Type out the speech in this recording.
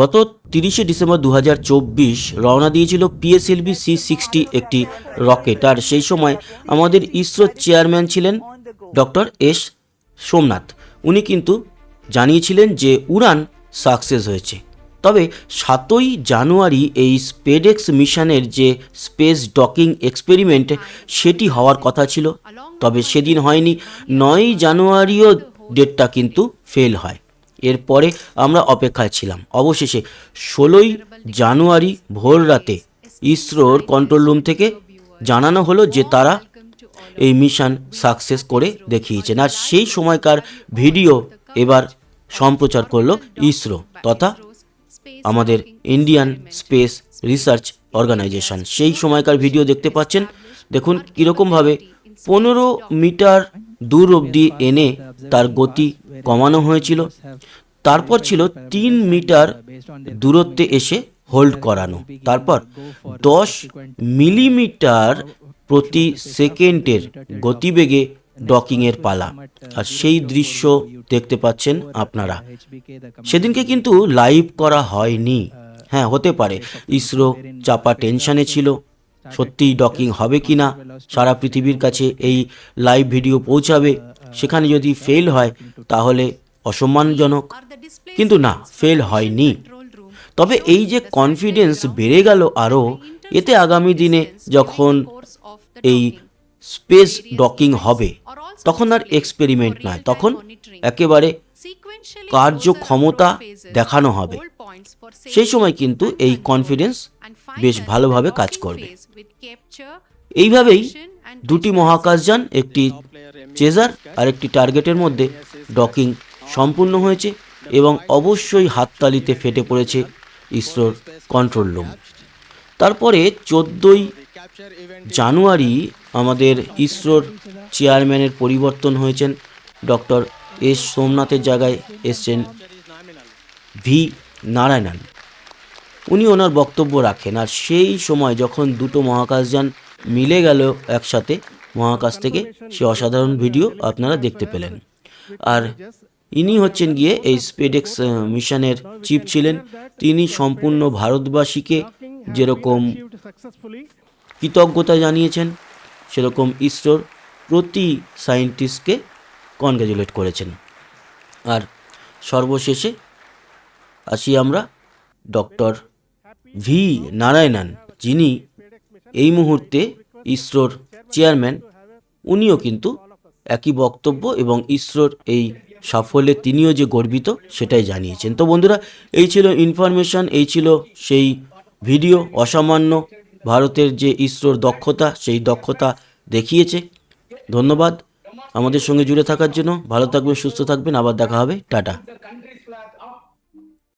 গত তিরিশে ডিসেম্বর দু হাজার চব্বিশ রওনা দিয়েছিল পিএসএলভি সি সিক্সটি একটি রকেট। আর সেই সময় আমাদের ইসরোর চেয়ারম্যান ছিলেন ডক্টর এস সোমনাথ। উনি কিন্তু জানিয়েছিলেন যে উড়ান সাকসেস হয়েছে। তবে সাতই জানুয়ারি এই স্পেডেক্স মিশনের যে স্পেস ডকিং এক্সপেরিমেন্ট, সেটি হওয়ার কথা ছিল। তবে সেদিন হয়নি, নয়ই জানুয়ারিও ডেটটা কিন্তু ফেল হয়। এরপরে আমরা অপেক্ষায় ছিলাম। অবশেষে ষোলোই জানুয়ারি ভোর রাতে ইসরোর কন্ট্রোল রুম থেকে জানানো হলো যে তারা এই মিশন সাকসেস করে দেখিয়েছেন। আর সেই সময়কার ভিডিও এবার সম্প্রচার করল ইসরো তথা আমাদের ইন্ডিয়ান স্পেস রিসার্চ অর্গানাইজেশন সেই সময়কার ভিডিও দেখতে পাচ্ছেন। দেখুন কীরকমভাবে পনেরো মিটার দূর অবধি এনে তার গতি কমানো হয়েছিল। তারপর ছিল তিন মিটার দূরত্বে এসে হোল্ড করানো। তারপর দশ মিলিমিটার প্রতি সেকেন্ডের গতিবেগে ডকিংয়ের পালা। আর সেই দৃশ্য দেখতে পাচ্ছেন আপনারা। সেদিনকে কিন্তু লাইভ করা হয়নি। হ্যাঁ হতে পারে। ইসরো চাপা টেনশনে ছিল। সত্যিই ডকিং হবে কি না সারা পৃথিবীর কাছে এই লাইভ ভিডিও পৌঁছাবে। সেখানে যদি ফেল হয়, তাহলে অসম্মানজনক। কিন্তু না ফেল হয়নি। তবে এই যে কনফিডেন্স বেড়ে গেল আরও, এতে আগামী দিনে যখন এই স্পেস ডকিং হবে, তখন আর এক্সপেরিমেন্ট নয়, তখন একেবারে কার্যক্ষমতা দেখানো হবে। সেই সময় কিন্তু এই কনফিডেন্স বেশ ভালোভাবে কাজ করবে। এইভাবেই দুটি মহাকাশযান একটি চেজার আর একটি টার্গেটের মধ্যে ডকিং সম্পূর্ণ হয়েছে এবং অবশ্যই হাততালিতে ফেটে পড়েছে ইসরোর কন্ট্রোল রুম তারপরে চোদ্দোই জানুয়ারি আমাদের ইসরোর চেয়ারম্যানের পরিবর্তন হয়েছেন ডক্টর এস সোমনাথের জায়গায় এসছেন ভি নারায়ণন। উনি ওনার বক্তব্য রাখেন আর সেই সময় যখন দুটো মহাকাশযান মিলে গেল একসাথে মহাকাশ থেকে সে অসাধারণ ভিডিও আপনারা দেখতে পেলেন। আর ইনি হচ্ছেন গিয়ে এই স্পেডেক্স মিশনের চিফ ছিলেন। তিনি সম্পূর্ণ ভারতবাসীকে যেরকম কৃতজ্ঞতা জানিয়েছেন, সেরকম ইসরোর প্রতি সায়েন্টিস্টকে কনগ্র্যাচুলেট করেছেন। আর সর্বশেষে আসি আমরা ডক্টর ভি. নারায়ণন, যিনি এই মুহূর্তে ইসরোর চেয়ারম্যান, উনিও কিন্তু একই বক্তব্য এবং ইসরোর এই সাফল্যে তিনিও যে গর্বিত সেটাই জানিয়েছেন। তো বন্ধুরা, এই ছিল ইনফরমেশন এই ছিল সেই ভিডিও অসামান্য ভারতের যে ইসরোর দক্ষতা, সেই দক্ষতা দেখিয়েছে। ধন্যবাদ আমাদের সঙ্গে জুড়ে থাকার জন্য। ভালো থাকবেন, সুস্থ থাকবেন। আবার দেখা হবে। টাটা।